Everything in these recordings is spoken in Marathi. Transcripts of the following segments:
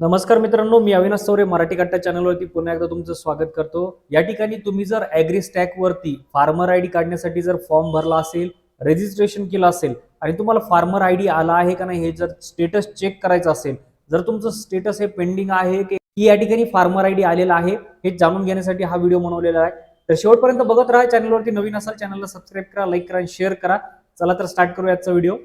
नमस्कार मित्रांनो मी अविनाश चौरे मराठी कट्टा चॅनलवरती पुन्हा एकदा तुमचं स्वागत करतो. या ठिकाणी तुम्ही जर ॲग्री स्टॅकवरती फार्मर आय डी काढण्यासाठी जर फॉर्म भरला असेल रजिस्ट्रेशन केलं असेल आणि तुम्हाला फार्मर आय डी आला आहे का नाही हे जर स्टेटस चेक करायचं असेल जर तुमचं स्टेटस हे पेंडिंग आहे की की या ठिकाणी फार्मर आय डी आलेला आहे हे जाणून घेण्यासाठी हा व्हिडिओ बनवलेला आहे. तर शेवटपर्यंत बघत राहा चॅनलवरती नवीन असाल चॅनलला सबस्क्राईब करा लाईक करा आणि शेअर करा. चला तर स्टार्ट करू याचा व्हिडिओ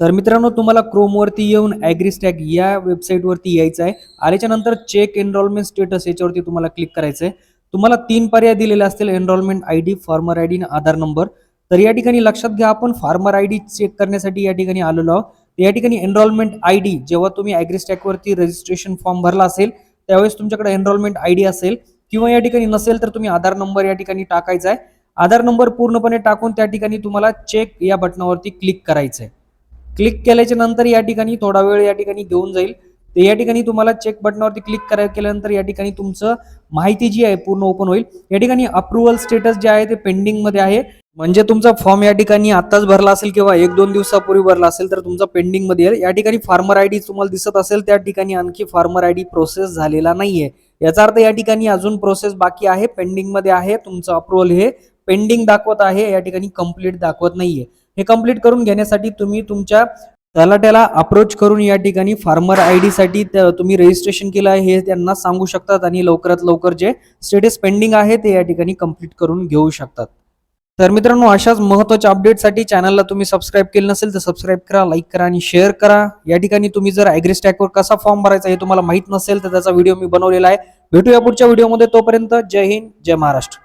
तर मित्रांनो तुम्हाला क्रोमवरती येऊन ॲग्रीस्टॅग या वेबसाईटवरती यायचं आहे. आल्याच्यानंतर चेक एनरोलमेंट स्टेटस याच्यावरती तुम्हाला क्लिक करायचं आहे तुम्हाला तीन पर्याय दिलेले असतील enrolment I D farmer I D आणि आधार नंबर तर या ठिकाणी लक्षात घ्या आपण फार्मर आय डी चेक करण्यासाठी या ठिकाणी आलेलो आहोत. या ठिकाणी एनरोलमेंट आय डी जेव्हा तुम्ही ॲग्रीस्टॅगवरती रजिस्ट्रेशन फॉर्म भरला असेल त्यावेळेस तुमच्याकडे एनरोलमेंट आय डी असेल. किंवा या ठिकाणी नसेल तर तुम्ही आधार नंबर या ठिकाणी टाकायचा आहे. आधार नंबर पूर्णपणे टाकून त्या ठिकाणी तुम्हाला चेक या बटनावरती क्लिक करायचं आहे क्लिक केल्याच्यानंतर या ठिकाणी थोडा वेळ या ठिकाणी घेऊन जाईल. तर या ठिकाणी तुम्हाला चेक बटनावरती क्लिक करा केल्यानंतर या ठिकाणी तुमचं माहिती जी आहे पूर्ण ओपन होईल. या ठिकाणी अप्रुव्हल स्टेटस जे आहे ते पेंडिंगमध्ये आहे. म्हणजे तुमचा फॉर्म या ठिकाणी आताच भरला असेल किंवा एक दोन दिवसापूर्वी भरला असेल तर तुमचा पेंडिंगमध्ये येईल. या ठिकाणी फार्मर आय डी तुम्हाला दिसत असेल त्या ठिकाणी आणखी फार्मर आय डी प्रोसेस झालेला नाहीये. याचा अर्थ या ठिकाणी अजून प्रोसेस बाकी आहे पेंडिंगमध्ये आहे तुमचं अप्रुव्हल हे पेंडिंग दाखवत आहे या ठिकाणी कंप्लीट दाखवत नाहीये. हे कंप्लीट करून घेण्यासाठी तुम्ही तुमच्या तलाट्याला अप्रोच करून या ठिकाणी फार्मर आय डी साठी तुम्ही रजिस्ट्रेशन केलं आहे हे त्यांना सांगू शकतात आणि लवकरात लवकर जे स्टेटस पेंडिंग आहे ते या ठिकाणी कंप्लीट करून घेऊ शकतात. तर मित्रांनो अशाच महत्त्वाच्या अपडेटसाठी चॅनलला तुम्ही सबस्क्राईब केलं नसेल तर सबस्क्राईब करा लाईक करा आणि शेअर करा. या ठिकाणी तुम्ही जर ॲग्रीस्टॅकवर कसा फॉर्म भरायचा हे तुम्हाला माहीत नसेल तर त्याचा व्हिडिओ मी बनवलेला आहे. भेटूया पुढच्या व्हिडिओमध्ये तोपर्यंत जय हिंद जय महाराष्ट्र.